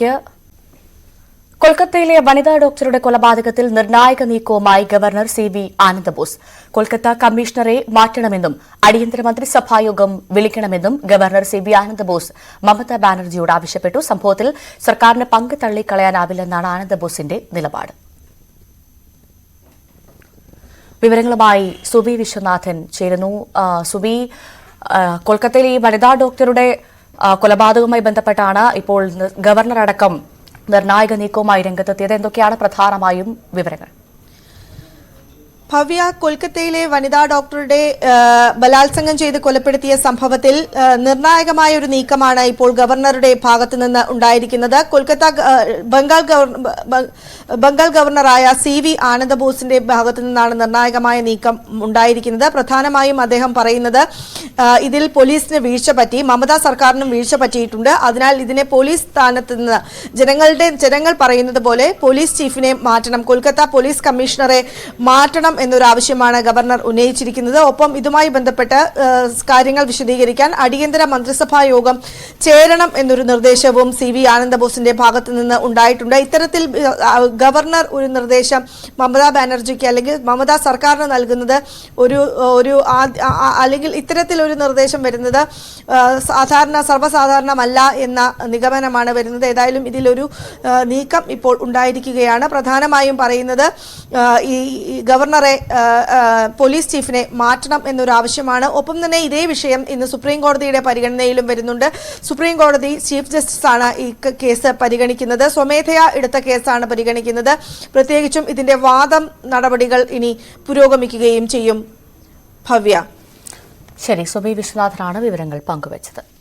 ക്ക്. കൊൽക്കത്തയിലെ വനിതാ ഡോക്ടറുടെ കൊലപാതകത്തിൽ നിർണായക നീക്കവുമായി governor C V Anandabose. Kolkata കമ്മീഷണറെ മാറ്റണമെന്നും അടിയന്തര മന്ത്രിസഭായോഗം വിളിക്കണമെന്നും governor C V Anandabose Mamata ബാനർജിയോട് ആവശ്യപ്പെട്ടു. സംഭവത്തിൽ സർക്കാരിന് പങ്ക് തള്ളിക്കളയാനാവില്ലെന്നാണ് ആനന്ദബോസിന്റെ നിലപാട്. വിവരങ്ങളുമായി സുബി വിശ്വനാഥൻ ചേരുന്നു. സുബി കൊൽക്കത്തയിലെ വനിതാ ഡോക്ടറുടെ കൊലപാതകവുമായി ബന്ധപ്പെട്ടാണ് ഇപ്പോൾ ഗവർണർ അടക്കം നിർണായക നീക്കവുമായി രംഗത്തെത്തിയത്. എന്തൊക്കെയാണ് പ്രധാനമായും വിവരങ്ങൾ? ഭവ്യ കൊൽക്കത്തയിലെ വനിതാ ഡോക്ടറുടെ ബലാത്സംഗം ചെയ്ത് കൊലപ്പെടുത്തിയ സംഭവത്തിൽ നിർണായകമായ ഒരു നീക്കമാണ് ഇപ്പോൾ ഗവർണറുടെ ഭാഗത്തു നിന്ന് ഉണ്ടായിരിക്കുന്നത്. കൊൽക്കത്ത ബംഗാൾ ബംഗാൾ ഗവർണറായ സി വി ആനന്ദബോസിന്റെ ഭാഗത്തു നിന്നാണ് നിർണായകമായ നീക്കം ഉണ്ടായിരിക്കുന്നത്. പ്രധാനമായും അദ്ദേഹം പറയുന്നത് ഇതിൽ പോലീസിന് വീഴ്ച പറ്റി മമതാ സർക്കാരിനും വീഴ്ച പറ്റിയിട്ടുണ്ട്. അതിനാൽ ഇതിനെ പോലീസ് സ്ഥാനത്ത് നിന്ന് ജനങ്ങളുടെ ജനങ്ങൾ പറയുന്നത് പോലെ പോലീസ് ചീഫിനെ മാറ്റണം കൊൽക്കത്ത പോലീസ് കമ്മീഷണറെ മാറ്റണം എന്നൊരു ആവശ്യമാണ് ഗവർണർ ഉന്നയിച്ചിരിക്കുന്നത്. ഒപ്പം ഇതുമായി ബന്ധപ്പെട്ട് കാര്യങ്ങൾ വിശദീകരിക്കാൻ അടിയന്തര മന്ത്രിസഭാ യോഗം ചേരണം എന്നൊരു നിർദ്ദേശവും സി വി ആനന്ദബോസിന്റെ ഭാഗത്തു നിന്ന് ഉണ്ടായിട്ടുണ്ട്. ഇത്തരത്തിൽ ഗവർണർ ഒരു നിർദ്ദേശം മമതാ ബാനർജിക്ക് അല്ലെങ്കിൽ മമതാ സർക്കാരിന് നൽകുന്നത് ഒരു ഒരു അല്ലെങ്കിൽ ഇത്തരത്തിൽ ഒരു നിർദ്ദേശം വരുന്നത് സാധാരണ സർവസാധാരണമല്ല എന്ന നിഗമനമാണ് വരുന്നത്. ഏതായാലും ഇതിലൊരു നീക്കം ഇപ്പോൾ ഉണ്ടായിരിക്കുകയാണ്. പ്രധാനമായും പറയുന്നത് ഈ ഗവർണർ ആ, പോലീസ് ചീഫിനെ മാറ്റണം എന്നൊരാവശ്യമാണ്. ഒപ്പം തന്നെ ഇതേ വിഷയം ഇന്ന് സുപ്രീം കോടതിയുടെ പരിഗണനയിലും വരുന്നുണ്ട്. സുപ്രീം കോടതി ചീഫ് ജസ്റ്റിസ് ആണ് ഈ കേസ് പരിഗണിക്കുന്നത്. സ്വമേധയാ എടുത്ത കേസാണ് പരിഗണിക്കുന്നത്. പ്രത്യേകിച്ചും ഇതിന്റെ വാദം നടപടികൾ ഇനി പുരോഗമിക്കുകയും ചെയ്യും. ഭവ്യ. ശരി സുബൈ വിശ്വനാഥനാണ് വിവരങ്ങൾ പങ്കുവച്ചത്.